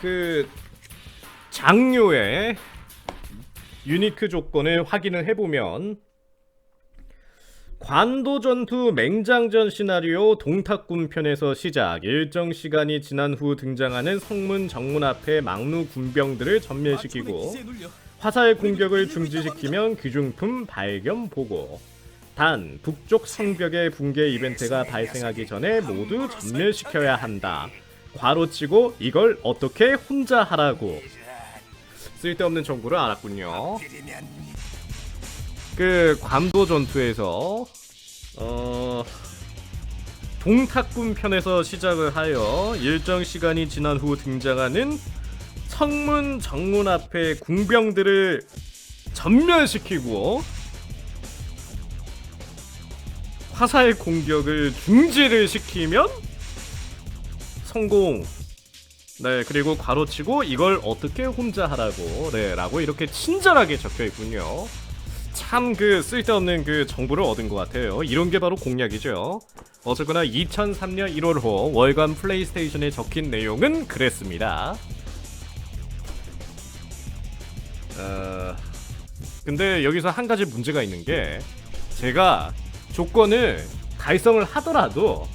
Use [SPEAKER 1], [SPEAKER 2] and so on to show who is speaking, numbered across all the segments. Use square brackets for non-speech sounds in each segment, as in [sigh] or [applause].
[SPEAKER 1] 그 장료의 유니크 조건을 확인을 해보면 관도 전투 맹장전 시나리오 동탁군 편에서 시작 일정 시간이 지난 후 등장하는 성문 정문 앞에 막루 군병들을 전멸시키고 화살 공격을 중지시키면 귀중품 발견 보고 단 북쪽 성벽의 붕괴 이벤트가 발생하기 전에 모두 전멸시켜야 한다 괄호치고 이걸 어떻게 혼자 하라고. 쓸데없는 정보를 알았군요. 그 관도 전투에서 어 동탁군 편에서 시작을 하여 일정 시간이 지난 후 등장하는 성문 정문 앞에 궁병들을 전멸시키고 화살 공격을 중지를 시키면 성공. 네, 그리고 괄호치고 이걸 어떻게 혼자 하라고, 네, 라고 이렇게 친절하게 적혀 있군요. 참 그 쓸데없는 그 정보를 얻은 것 같아요. 이런 게 바로 공략이죠. 어쨌거나 2003년 1월호 월간 플레이스테이션에 적힌 내용은 그랬습니다. 어... 근데 여기서 한 가지 문제가 있는 게 제가 조건을 달성을 하더라도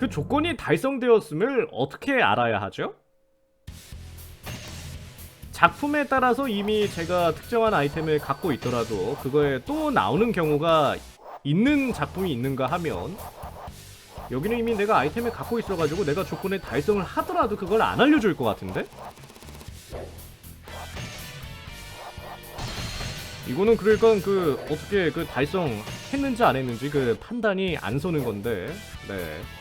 [SPEAKER 1] 그 조건이 달성되었음을 어떻게 알아야 하죠? 작품에 따라서 이미 제가 특정한 아이템을 갖고 있더라도 그거에 또 나오는 경우가 있는 작품이 있는가 하면 여기는 이미 내가 아이템을 갖고 있어가지고 내가 조건에 달성을 하더라도 그걸 안 알려줄 것 같은데? 이거는 그러니까 그 어떻게 그 달성했는지 안 했는지 그 판단이 안 서는 건데 네.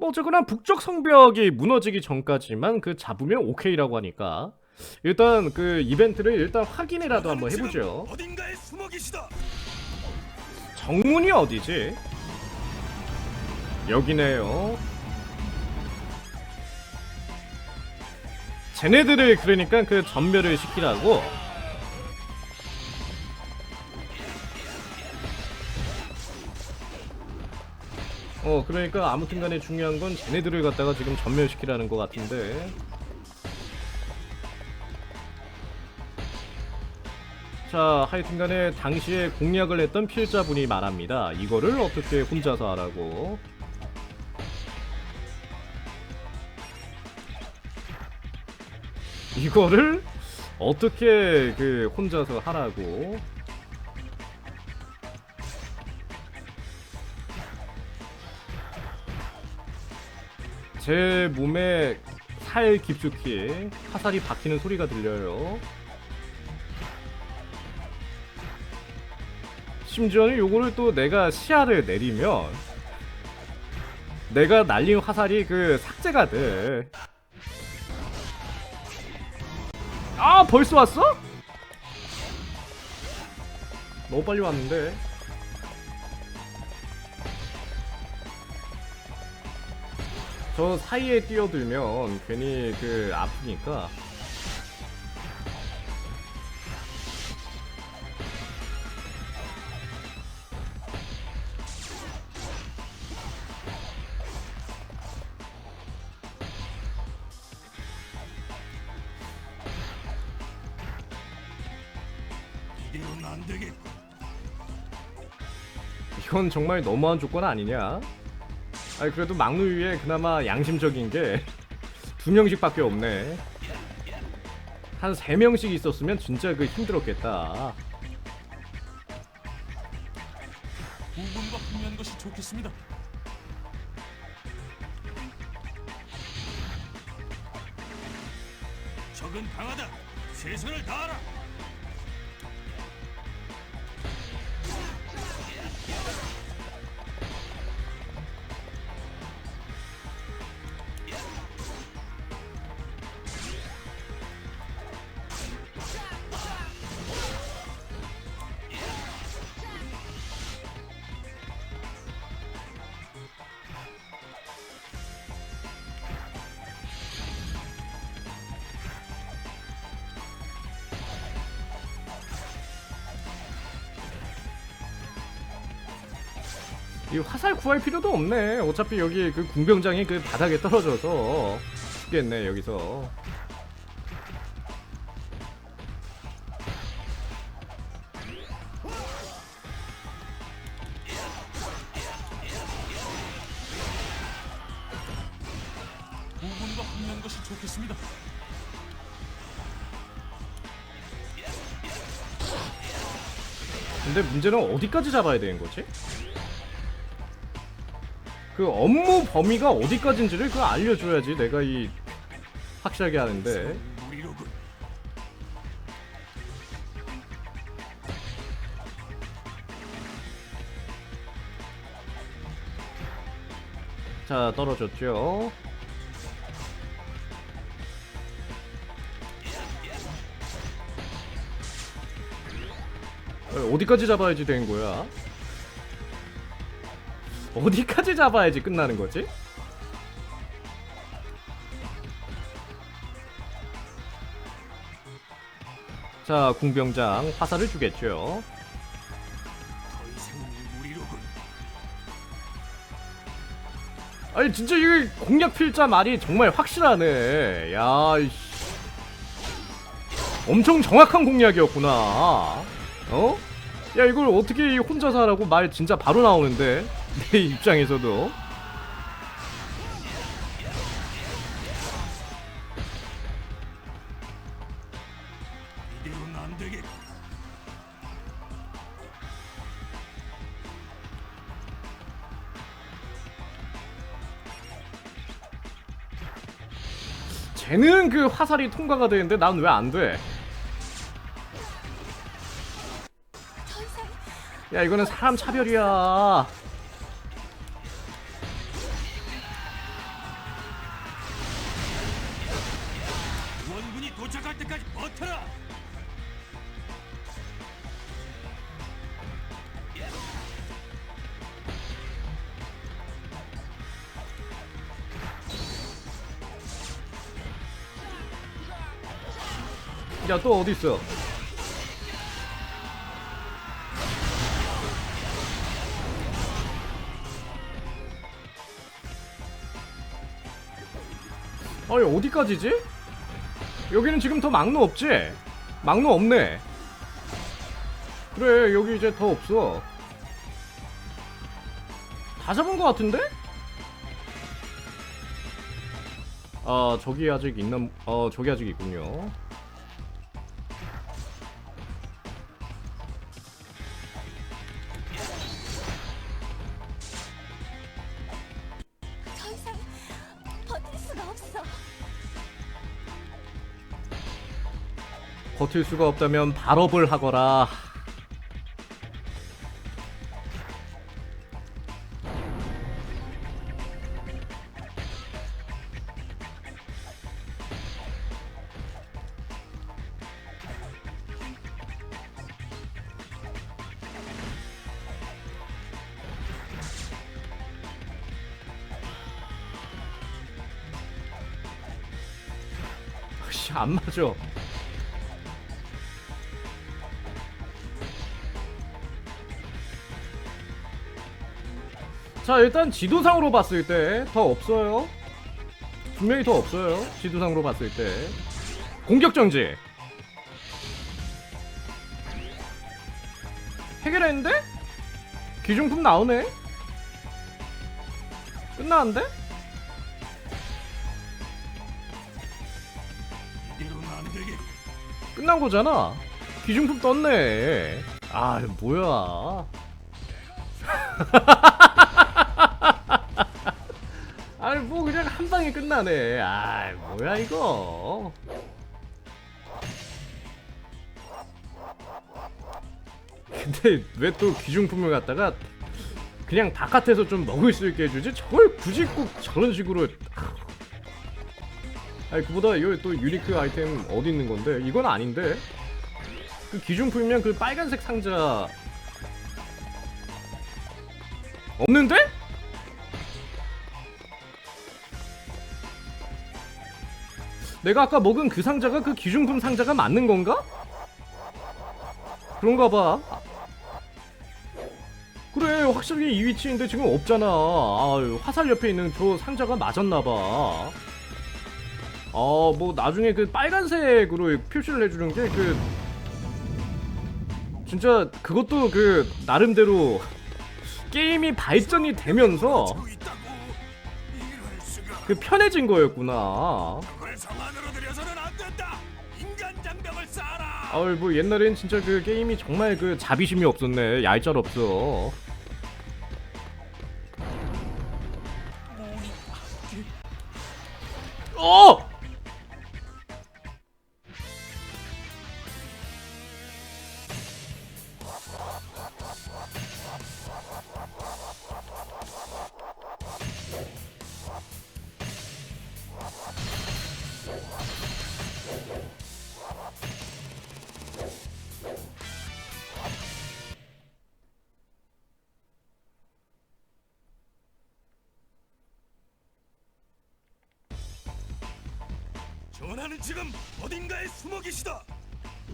[SPEAKER 1] 뭐 어쨌거나 북쪽 성벽이 무너지기 전까지만 그 잡으면 오케이라고 하니까 일단 그 이벤트를 일단 확인이라도 한번 해보죠.
[SPEAKER 2] 어딘가에 숨어 계시다.
[SPEAKER 1] 정문이 어디지? 여기네요. 쟤네들을 그러니까 그 전멸을 시키라고. 어 그러니까 아무튼간에 중요한 건 쟤네들을 갖다가 지금 전멸시키라는 것 같은데. 자, 하여튼간에 당시에 공략을 했던 필자분이 말합니다. 이거를 어떻게 혼자서 하라고. 이거를 어떻게 그 혼자서 하라고. 제 몸에 살 깊숙이 화살이 박히는 소리가 들려요. 심지어는 요거를 또 내가 시야를 내리면 내가 날린 화살이 그 삭제가 돼. 아 벌써 왔어? 너무 빨리 왔는데. 저 사이에 뛰어들면 괜히 그 아프니까. 이건 정말 너무한 조건 아니냐? 아니 그래도 막루 위에 그나마 양심적인 게 두 명씩밖에 없네. 한 세 명씩 있었으면 진짜 그 힘들었겠다.
[SPEAKER 2] 부분과 분명한 것이 좋겠습니다. 적은 강하다. 최선을 다하라.
[SPEAKER 1] 이 화살 구할 필요도 없네. 어차피 여기 그 궁병장이 그 바닥에 떨어져서 죽겠네 여기서.
[SPEAKER 2] 부군과 합류한 것이 좋겠습니다.
[SPEAKER 1] 근데 문제는 어디까지 잡아야 되는 거지? 그 업무 범위가 어디까지인지를 그 알려줘야지 내가 이 확실하게 하는데. 자 떨어졌죠 어, 어디까지 잡아야지 되는 거야? 어디까지 잡아야지 끝나는 거지? 자 궁병장 화살을 주겠죠. 아니 진짜 이 공략 필자 말이 정말 확실하네. 야. 엄청 정확한 공략이었구나. 어? 야 이걸 어떻게 이 혼자서 하라고 말 진짜 바로 나오는데 [laughs] 내 입장에서도. 쟤는 그 화살이 통과가 되는데 난 왜 안 돼? 야 이거는 사람 차별이야.
[SPEAKER 2] 도착할 때까지 버텨라.
[SPEAKER 1] 야 또 어디 있어? 아니 어디까지지? 여기는 지금 더 막루 없지? 막루 없네. 그래 여기 이제 더 없어. 다 잡은 것 같은데? 아 저기 아직 있나? 어 저기 아직 있군요.
[SPEAKER 3] 버틸 수가
[SPEAKER 1] 없다면 발업을 하거라. 씨, 안 맞아. 자 일단 지도상으로 봤을 때 더 없어요. 분명히 더 없어요 지도상으로 봤을 때. 공격 정지. 해결했는데? 기중품 나오네. 끝나는데? 끝난 거잖아. 기중품 떴네. 아 뭐야 [laughs] 한 방에 끝나네. 아 뭐야 이거? 근데 왜또 기중품을 갖다가 그냥 바깥에서 좀 먹을 수 있게 해주지? 저걸 굳이 꼭 저런 식으로. 아니 그보다 이거 또 유니크 아이템 어디 있는 건데? 이건 아닌데? 그 기준품이면 그 빨간색 상자. 없는데? 내가 아까 먹은 그 상자가 그 기준품 상자가 맞는 건가? 그런가 봐. 그래 확실히 이 위치인데 지금 없잖아. 아유, 화살 옆에 있는 저 상자가 맞았나봐. 아, 뭐 나중에 그 빨간색으로 표시를 해주는 게 그 진짜 그것도 그 나름대로 게임이 발전이 되면서 그 편해진 거였구나. 아유, 뭐 옛날엔 진짜 그 게임이 정말 그 자비심이 없었네. 얄짤 없어. 어!
[SPEAKER 2] 전하는 지금 어딘가에 숨어 계시다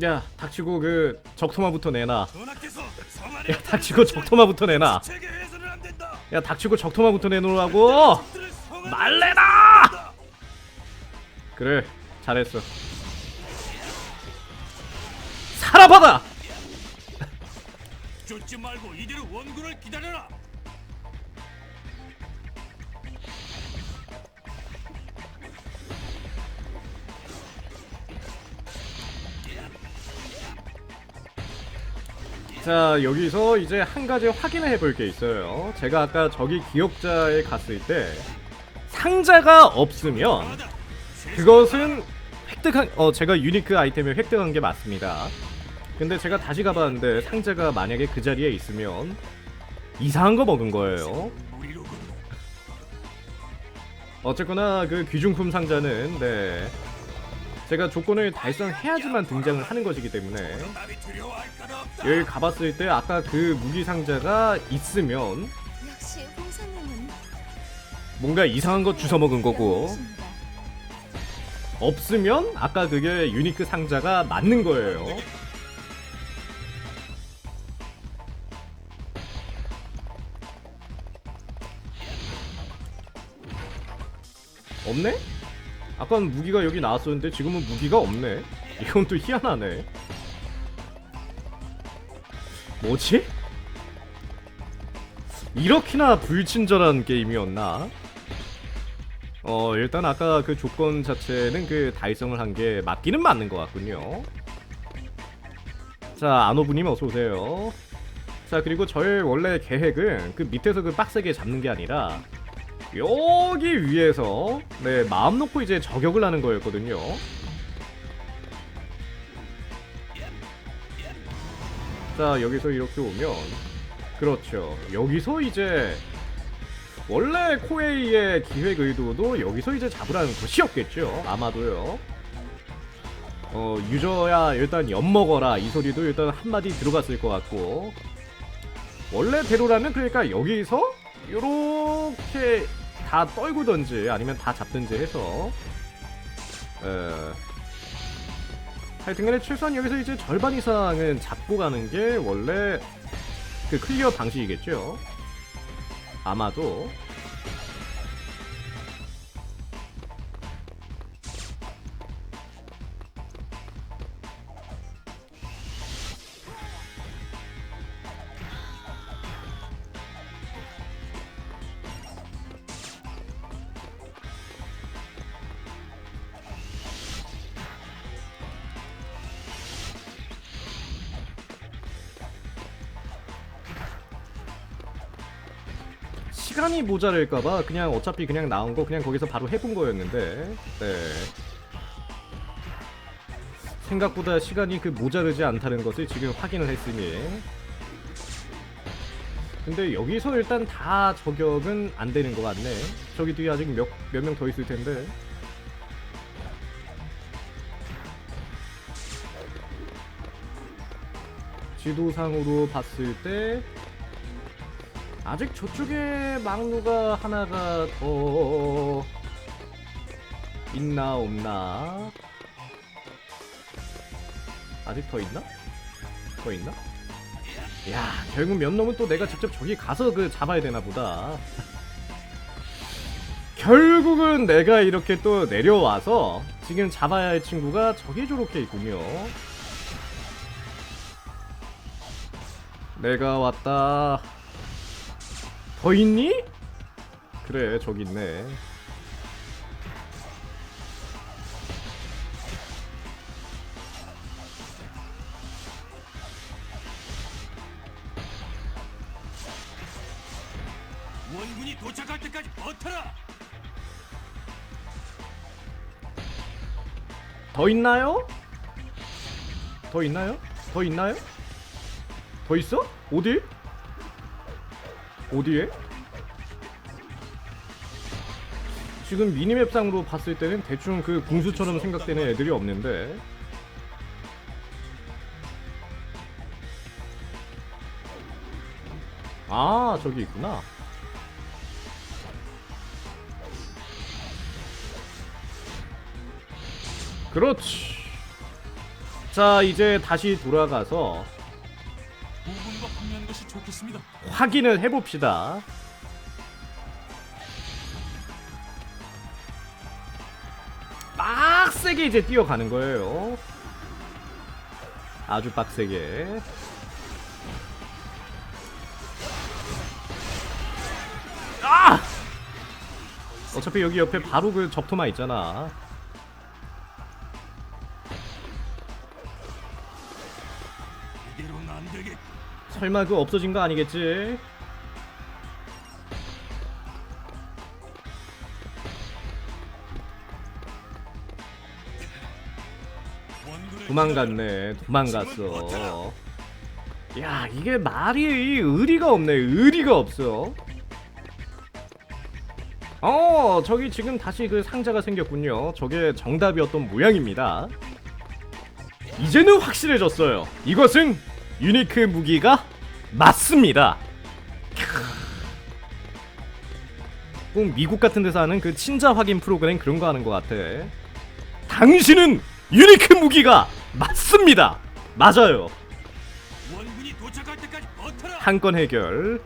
[SPEAKER 1] 야, 닥치고 그 적토마부터 내놔.
[SPEAKER 2] 전하께서 성 안에
[SPEAKER 1] 야, 닥치고 적토마부터 내놔.
[SPEAKER 2] 체계 해서는 안 된다
[SPEAKER 1] 야, 닥치고 적토마부터 내놓으라고.
[SPEAKER 2] 적들을 성 안에
[SPEAKER 1] 말레나!
[SPEAKER 2] 들여서는
[SPEAKER 1] 그래, 잘했어. 살아봐라.
[SPEAKER 2] 쫓지 말고 이대로 원군을 기다려라
[SPEAKER 1] 자 여기서 이제 한 가지 확인을 해볼 게 있어요. 제가 아까 저기 기억자에 갔을 때 상자가 없으면 그것은 획득한 어 제가 유니크 아이템을 획득한 게 맞습니다. 근데 제가 다시 가봤는데 상자가 만약에 그 자리에 있으면 이상한 거 먹은 거예요. 어쨌거나 그 귀중품 상자는 네 제가 조건을 달성해야지만 등장을 하는 것이기 때문에 여기 가봤을 때 아까 그 무기 상자가 있으면 뭔가 이상한 거 주워 먹은 거고
[SPEAKER 3] 영웅이십니다.
[SPEAKER 1] 없으면 아까 그게 유니크 상자가 맞는 거예요. 없네? 아까는 무기가 여기 나왔었는데 지금은 무기가 없네. 이건 또 희한하네. 뭐지? 이렇게나 불친절한 게임이었나? 어 일단 아까 그 조건 자체는 그 달성을 한 게 맞기는 맞는 것 같군요. 자 안오부님 어서 오세요. 자 그리고 저의 원래 계획은 그 밑에서 그 빡세게 잡는 게 아니라 여기 위에서 네 마음 놓고 이제 저격을 하는 거였거든요. 자 여기서 이렇게 오면 그렇죠. 여기서 이제 원래 코에이의 기획 의도도 여기서 이제 잡으라는 것이었겠죠. 아마도요. 어, 유저야 일단 엿 먹어라 이 소리도 일단 한마디 들어갔을 것 같고 원래대로라면 그러니까 여기서 요렇게 다 떨구던지 아니면 다 잡든지 해서. 에, 하여튼간에 최소한 여기서 이제 절반 이상은 잡고 가는 게 원래 그 클리어 방식이겠죠. 아마도 시간이 모자랄까봐 그냥 어차피 그냥 나온 거 그냥 거기서 바로 해본 거였는데. 네. 생각보다 시간이 그 모자르지 않다는 것을 지금 확인을 했으니. 근데 여기서 일단 다 저격은 안 되는 것 같네. 저기 뒤에 아직 몇몇명더 있을 텐데. 지도상으로 봤을 때 아직 저쪽에 막루가 하나가 더 있나 없나? 아직 더 있나? 더 있나? 야 결국 면 놈은 또 내가 직접 저기 가서 그 잡아야 되나 보다 결국은 내가 이렇게 또 내려와서 지금 잡아야 할 친구가 저기 저렇게 있군요 내가 왔다 더 있니? 그래 저기 있네
[SPEAKER 2] 원군이 도착할 때까지 버텨라.
[SPEAKER 1] 더 있나요? 더 있나요? 더 있나요? 더 있어? 어디? 어디에? 지금 미니맵상으로 봤을 때는 대충 그 궁수처럼 생각되는 애들이 없는데. 아 저기 있구나. 그렇지. 자 이제 다시 돌아가서 확인을 해봅시다. 빡세게 이제 뛰어가는 거예요. 아주 빡세게. 아! 어차피 여기 옆에 바로 그 적토마 있잖아. 설마 그 없어진 거 아니겠지? 도망갔네. 도망갔어. 야, 이게 말이 의리가 없네. 의리가 없어. 어, 저기 지금 다시 그 상자가 생겼군요. 저게 정답이었던 모양입니다. 이제는 확실해졌어요. 이것은 유니크 무기가 맞습니다. 꼭 미국 같은 데서 하는 그 친자 확인 프로그램 그런 거 하는 것 같아. 당신은 유니크 무기가 맞습니다. 맞아요. 한 건 해결.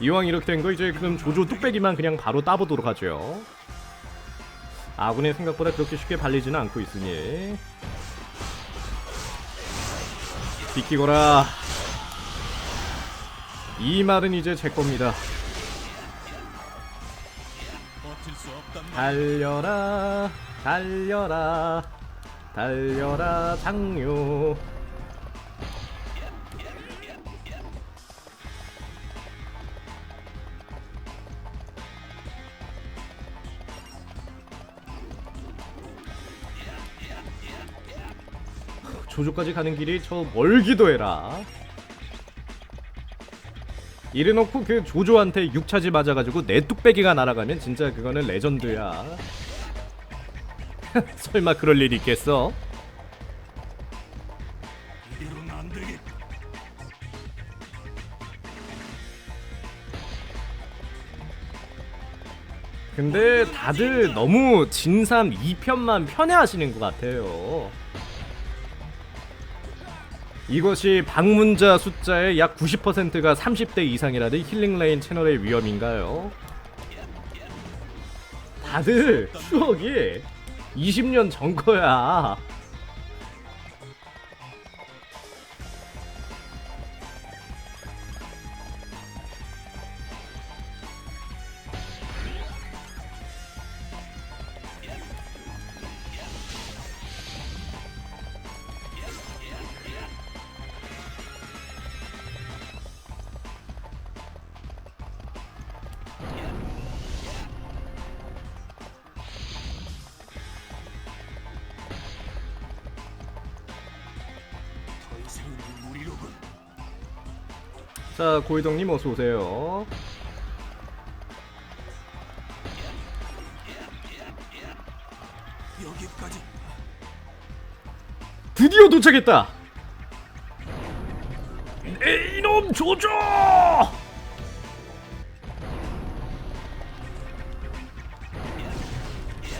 [SPEAKER 1] 이왕 이렇게 된 거 이제 그럼 조조 뚝배기만 그냥 바로 따보도록 하죠. 아군의 생각보다 그렇게 쉽게 발리지는 않고 있으니 비키거라. 이 말은 이제 제 겁니다. 달려라 달려라 달려라 장요 조조까지 가는 길이 저 멀기도 해라. 이래놓고 그 조조한테 6차지 맞아가지고 내 뚝배기가 날아가면 진짜 그거는 레전드야. [laughs] 설마 그럴 일 있겠어? 근데 다들 너무 진삼 2편만 편애하시는 것 같아요 이것이 방문자 숫자의 약 90%가 30대 이상이라는 힐링레인 채널의 위험인가요? 다들 추억이 20년 전 거야 자 고이동님 어서 오세요
[SPEAKER 2] 여기까지.
[SPEAKER 1] 드디어 도착했다. 내 이놈 조조!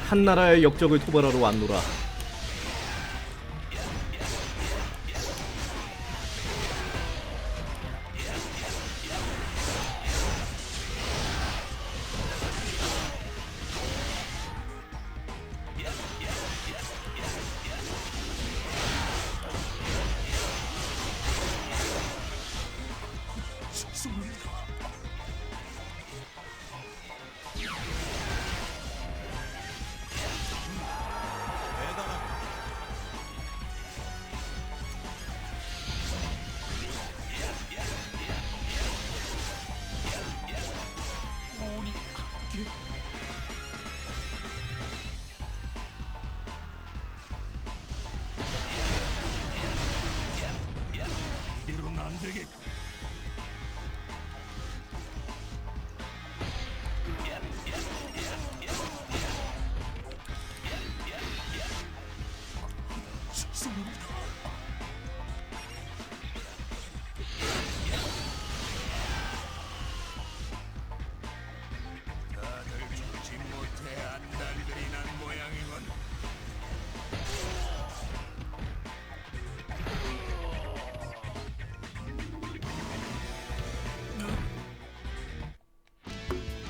[SPEAKER 1] 한 나라의 역적을 토벌하러 왔노라.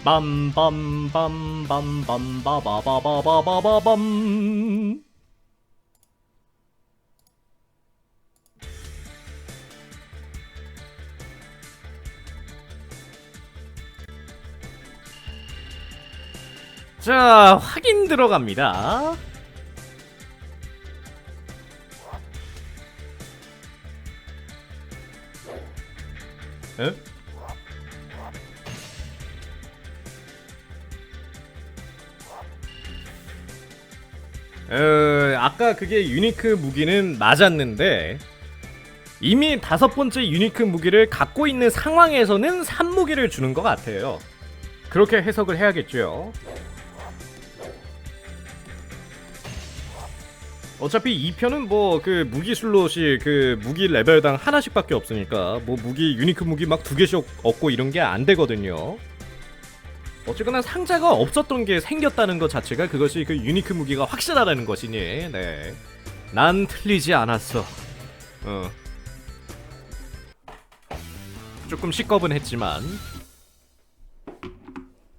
[SPEAKER 1] 빰빰빰빰빰바바바바바바밤 자 확인 들어갑니다 에? 어, 아까 그게 유니크 무기는 맞았는데 이미 다섯 번째 유니크 무기를 갖고 있는 상황에서는 3무기를 주는 것 같아요. 그렇게 해석을 해야겠죠. 어차피 2편은 뭐 그 무기 슬롯이 그 무기 레벨당 하나씩밖에 없으니까 뭐 무기 유니크 무기 막 두 개씩 얻고 이런 게 안 되거든요. 어쨌거나 상자가 없었던 게 생겼다는 것 자체가 그것이 그 유니크 무기가 확실하다는 것이니 네. 난 틀리지 않았어. 어. 조금 시겁은 했지만